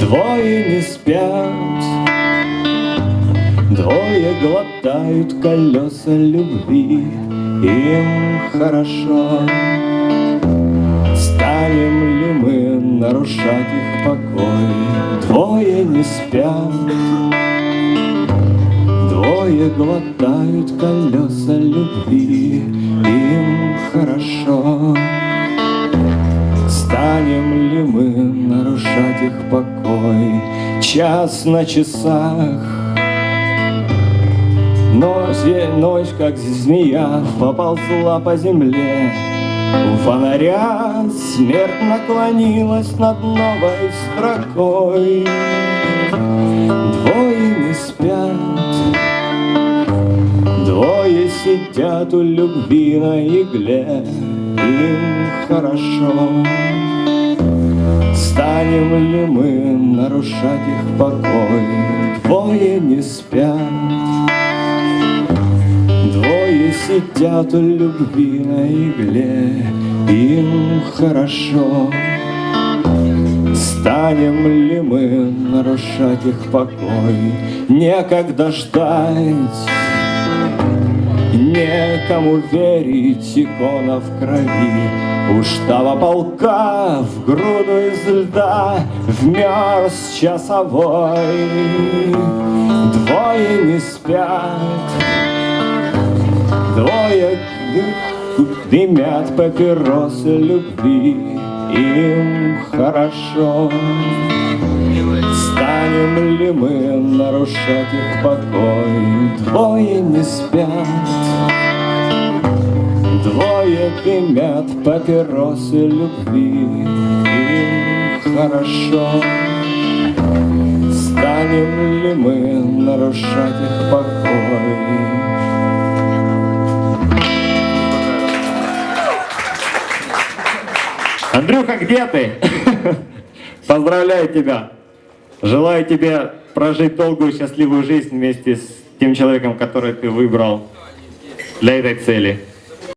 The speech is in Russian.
Двое не спят. Двое глотают колеса любви Им хорошо. Станем ли мы нарушать их покой? Двое не спят. Двое глотают колеса любви Им хорошо. Станем ли мы нарушать их покой. Час на часах. Ночь, ночь, как змея, поползла по земле. У фонаря смерть наклонилась над новой строкой. Двое не спят. Двое сидят у любви на игле. Им хорошо Станем ли мы нарушать их покой? Двое не спят. Двое сидят у любви на игле Им хорошо. Станем ли мы нарушать их покой? Некогда ждать Некому верить, икона в крови. У штаба полка в груду из льда Вмерз часовой. Двое не спят Двое дымят папиросы любви. Им хорошо Станем ли мы нарушать их покой? Двое не спят Двое дымят папиросы любви Им хорошо Станем ли мы нарушать их покой? Андрюха, где ты? Поздравляю тебя. Желаю тебе прожить долгую счастливую жизнь вместе с тем человеком, который ты выбрал для этой цели.